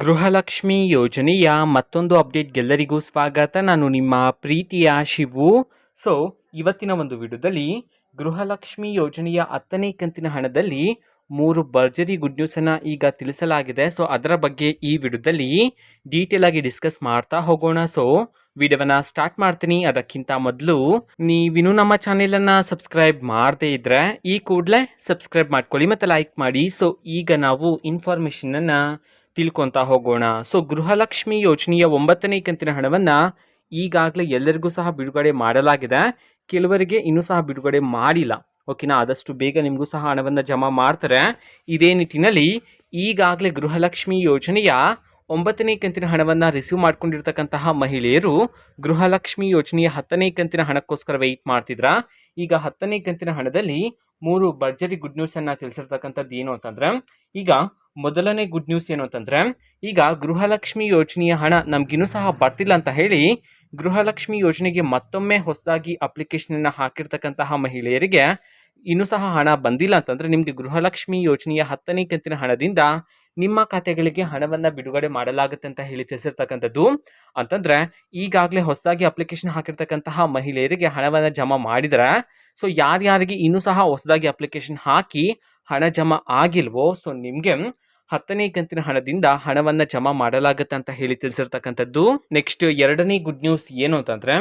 ಗೃಹಲಕ್ಷ್ಮಿ ಯೋಜನೆಯ ಮತ್ತೊಂದು ಅಪ್ಡೇಟ್ಗೆಲ್ಲರಿಗೂ ಸ್ವಾಗತ. ನಾನು ನಿಮ್ಮ ಪ್ರೀತಿಯ ಶಿವು. ಸೊ ಇವತ್ತಿನ ಒಂದು ವಿಡಿಯೋದಲ್ಲಿ ಗೃಹಲಕ್ಷ್ಮಿ ಯೋಜನೆಯ ಹತ್ತನೇ ಕಂತಿನ ಹಣದಲ್ಲಿ ಮೂರು ಭರ್ಜರಿ ಗುಡ್ ನ್ಯೂಸನ್ನು ಈಗ ತಿಳಿಸಲಾಗಿದೆ. ಸೊ ಅದರ ಬಗ್ಗೆ ಈ ವಿಡಿಯೋದಲ್ಲಿ ಡೀಟೇಲ್ ಆಗಿ ಡಿಸ್ಕಸ್ ಮಾಡ್ತಾ ಹೋಗೋಣ. ಸೊ ವಿಡಿಯೋವನ್ನ ಸ್ಟಾರ್ಟ್ ಮಾಡ್ತೀನಿ. ಅದಕ್ಕಿಂತ ಮೊದಲು ನೀವಿನ್ನೂ ನಮ್ಮ ಚಾನೆಲನ್ನು ಸಬ್ಸ್ಕ್ರೈಬ್ ಮಾಡದೇ ಇದ್ದರೆ ಈ ಕೂಡಲೇ ಸಬ್ಸ್ಕ್ರೈಬ್ ಮಾಡ್ಕೊಳ್ಳಿ ಮತ್ತು ಲೈಕ್ ಮಾಡಿ. ಸೊ ಈಗ ನಾವು ಇನ್ಫಾರ್ಮೇಷನನ್ನು ತಿಳ್ಕೊತಾ ಹೋಗೋಣ. ಸೊ ಗೃಹಲಕ್ಷ್ಮಿ ಯೋಜನೆಯ ಒಂಬತ್ತನೇ ಕಂತಿನ ಹಣವನ್ನು ಈಗಾಗಲೇ ಎಲ್ಲರಿಗೂ ಸಹ ಬಿಡುಗಡೆ ಮಾಡಲಾಗಿದೆ. ಕೆಲವರಿಗೆ ಇನ್ನೂ ಸಹ ಬಿಡುಗಡೆ ಮಾಡಿಲ್ಲ. ಓಕೆನಾ ಆದಷ್ಟು ಬೇಗ ನಿಮಗೂ ಸಹ ಹಣವನ್ನು ಜಮಾ ಮಾಡ್ತಾರೆ. ಇದೇ ನಿಟ್ಟಿನಲ್ಲಿ ಈಗಾಗಲೇ ಗೃಹಲಕ್ಷ್ಮಿ ಯೋಜನೆಯ ಒಂಬತ್ತನೇ ಕಂತಿನ ಹಣವನ್ನು ರಿಸೀವ್ ಮಾಡ್ಕೊಂಡಿರ್ತಕ್ಕಂತಹ ಮಹಿಳೆಯರು ಗೃಹಲಕ್ಷ್ಮಿ ಯೋಜನೆಯ ಹತ್ತನೇ ಕಂತಿನ ಹಣಕ್ಕೋಸ್ಕರ ವೆಯ್ಟ್ ಮಾಡ್ತಿದ್ರ? ಈಗ ಹತ್ತನೇ ಕಂತಿನ ಹಣದಲ್ಲಿ ಮೂರು ಭರ್ಜರಿ ಗುಡ್ ನ್ಯೂಸನ್ನು ತಿಳಿಸಿರ್ತಕ್ಕಂಥದ್ದು ಏನು ಅಂತಂದ್ರೆ, ಈಗ ಮೊದಲನೇ ಗುಡ್ ನ್ಯೂಸ್ ಏನು ಅಂತಂದ್ರೆ, ಈಗ ಗೃಹಲಕ್ಷ್ಮಿ ಯೋಜನೆಯ ಹಣ ನಮ್ಗಿನ್ನೂ ಸಹ ಬರ್ತಿಲ್ಲ ಅಂತ ಹೇಳಿ, ಗೃಹಲಕ್ಷ್ಮಿ ಯೋಜನೆಗೆ ಮತ್ತೊಮ್ಮೆ ಹೊಸದಾಗಿ ಅಪ್ಲಿಕೇಶನ್ ಹಾಕಿರ್ತಕ್ಕಂತಹ ಮಹಿಳೆಯರಿಗೆ ಇನ್ನೂ ಸಹ ಹಣ ಬಂದಿಲ್ಲ ಅಂತಂದ್ರೆ ನಿಮಗೆ ಗೃಹಲಕ್ಷ್ಮಿ ಯೋಜನೆಯ ಹತ್ತನೇ ಕಂತಿನ ಹಣದಿಂದ ನಿಮ್ಮ ಖಾತೆಗಳಿಗೆ ಹಣವನ್ನು ಬಿಡುಗಡೆ ಮಾಡಲಾಗುತ್ತೆ ಅಂತ ಹೇಳಿ ತಿಳಿಸಿರ್ತಕ್ಕಂಥದ್ದು. ಅಂತಂದ್ರೆ, ಈಗಾಗಲೇ ಹೊಸದಾಗಿ ಅಪ್ಲಿಕೇಶನ್ ಹಾಕಿರ್ತಕ್ಕಂತಹ ಮಹಿಳೆಯರಿಗೆ ಹಣವನ್ನು ಜಮಾ ಮಾಡಿದ್ರೆ ಸೊ ಯಾರ್ಯಾರಿಗೆ ಇನ್ನೂ ಸಹ ಹೊಸದಾಗಿ ಅಪ್ಲಿಕೇಶನ್ ಹಾಕಿ ಹಣ ಜಮಾ ಆಗಿಲ್ವೋ, ಸೊ ನಿಮಗೆ ಹತ್ತನೇ ಕಂತಿನ ಹಣದಿಂದ ಹಣವನ್ನು ಜಮಾ ಮಾಡಲಾಗುತ್ತೆ ಅಂತ ಹೇಳಿ ತಿಳಿಸಿರ್ತಕ್ಕಂಥದ್ದು. ನೆಕ್ಸ್ಟ್ ಎರಡನೇ ಗುಡ್ ನ್ಯೂಸ್ ಏನು ಅಂತಂದ್ರೆ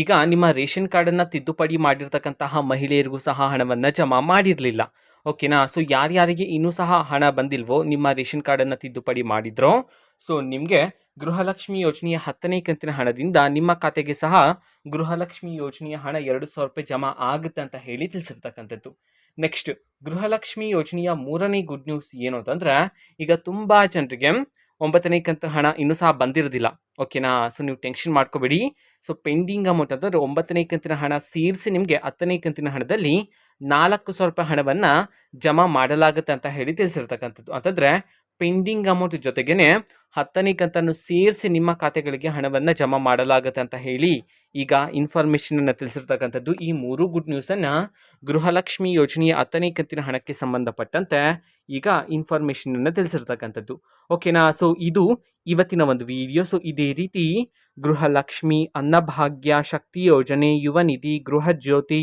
ಈಗ ನಿಮ್ಮ ರೇಷನ್ ಕಾರ್ಡನ್ನು ತಿದ್ದುಪಡಿ ಮಾಡಿರ್ತಕ್ಕಂತಹ ಮಹಿಳೆಯರಿಗೂ ಸಹ ಹಣವನ್ನು ಜಮಾ ಮಾಡಿರಲಿಲ್ಲ. ಓಕೆನಾ ಸೊ ಯಾರ್ಯಾರಿಗೆ ಇನ್ನೂ ಸಹ ಹಣ ಬಂದಿಲ್ವೋ, ನಿಮ್ಮ ರೇಷನ್ ಕಾರ್ಡನ್ನು ತಿದ್ದುಪಡಿ ಮಾಡಿದ್ರೋ, ಸೊ ನಿಮಗೆ ಗೃಹಲಕ್ಷ್ಮಿ ಯೋಜನೆಯ ಹತ್ತನೇ ಕಂತಿನ ಹಣದಿಂದ ನಿಮ್ಮ ಖಾತೆಗೆ ಸಹ ಗೃಹಲಕ್ಷ್ಮಿ ಯೋಜನೆಯ ಹಣ ಎರಡು ಸಾವಿರ ರೂಪಾಯಿ ಜಮಾ ಆಗುತ್ತೆ ಅಂತ ಹೇಳಿ ತಿಳಿಸಿರ್ತಕ್ಕಂಥದ್ದು. ನೆಕ್ಸ್ಟ್ ಗೃಹಲಕ್ಷ್ಮಿ ಯೋಜನೆಯ ಮೂರನೇ ಗುಡ್ ನ್ಯೂಸ್ ಏನು ಅಂತಂದ್ರೆ, ಈಗ ತುಂಬ ಜನರಿಗೆ ಒಂಬತ್ತನೇ ಕಂತು ಹಣ ಇನ್ನೂ ಸಹ ಬಂದಿರೋದಿಲ್ಲ. ಓಕೆನಾ ಸೊ ನೀವು ಟೆನ್ಷನ್ ಮಾಡ್ಕೋಬೇಡಿ. ಸೊ ಪೆಂಡಿಂಗ್ ಅಮೌಂಟ್ ಅಂತಂದ್ರೆ ಒಂಬತ್ತನೇ ಕಂತಿನ ಹಣ ಸೇರಿಸಿ ನಿಮಗೆ ಹತ್ತನೇ ಕಂತಿನ ಹಣದಲ್ಲಿ ನಾಲ್ಕು ಸಾವಿರ ರೂಪಾಯಿ ಹಣವನ್ನು ಜಮಾ ಮಾಡಲಾಗುತ್ತೆ ಅಂತ ಹೇಳಿ ತಿಳಿಸಿರ್ತಕ್ಕಂಥದ್ದು. ಅಂತಂದ್ರೆ ಪೆಂಡಿಂಗ್ ಅಮೌಂಟ್ ಜೊತೆಗೇನೆ ಹತ್ತನೇ ಕಂತನ್ನು ಸೇರಿಸಿ ನಿಮ್ಮ ಖಾತೆಗಳಿಗೆ ಹಣವನ್ನು ಜಮಾ ಮಾಡಲಾಗುತ್ತೆ ಅಂತ ಹೇಳಿ ಈಗ ಇನ್ಫಾರ್ಮೇಷನನ್ನು ತಿಳಿಸಿರ್ತಕ್ಕಂಥದ್ದು ಈ ಮೂರು ಗುಡ್ ನ್ಯೂಸನ್ನು ಗೃಹಲಕ್ಷ್ಮಿ ಯೋಜನೆಯ ಹತ್ತನೇ ಕಂತಿನ ಹಣಕ್ಕೆ ಸಂಬಂಧಪಟ್ಟಂತೆ ಈಗ ಇನ್ಫಾರ್ಮೇಷನನ್ನು ತಿಳಿಸಿರ್ತಕ್ಕಂಥದ್ದು. ಓಕೆನಾ ಸೊ ಇದು ಇವತ್ತಿನ ಒಂದು ವಿಡಿಯೋ ಸೊ ಇದೇ ರೀತಿ ಗೃಹಲಕ್ಷ್ಮಿ ಅನ್ನಭಾಗ್ಯ ಶಕ್ತಿ ಯೋಜನೆ, ಯುವ ನಿಧಿ, ಗೃಹ ಜ್ಯೋತಿ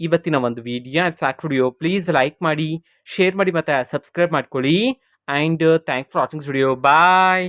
ಇವತ್ತಿನ ಒಂದು video fact video please like ಮಾಡಿ ಶೇರ್ ಮಾಡಿ ಮತ್ತು ಸಬ್ಸ್ಕ್ರೈಬ್ ಮಾಡ್ಕೊಳ್ಳಿ. And thank for watchings video bye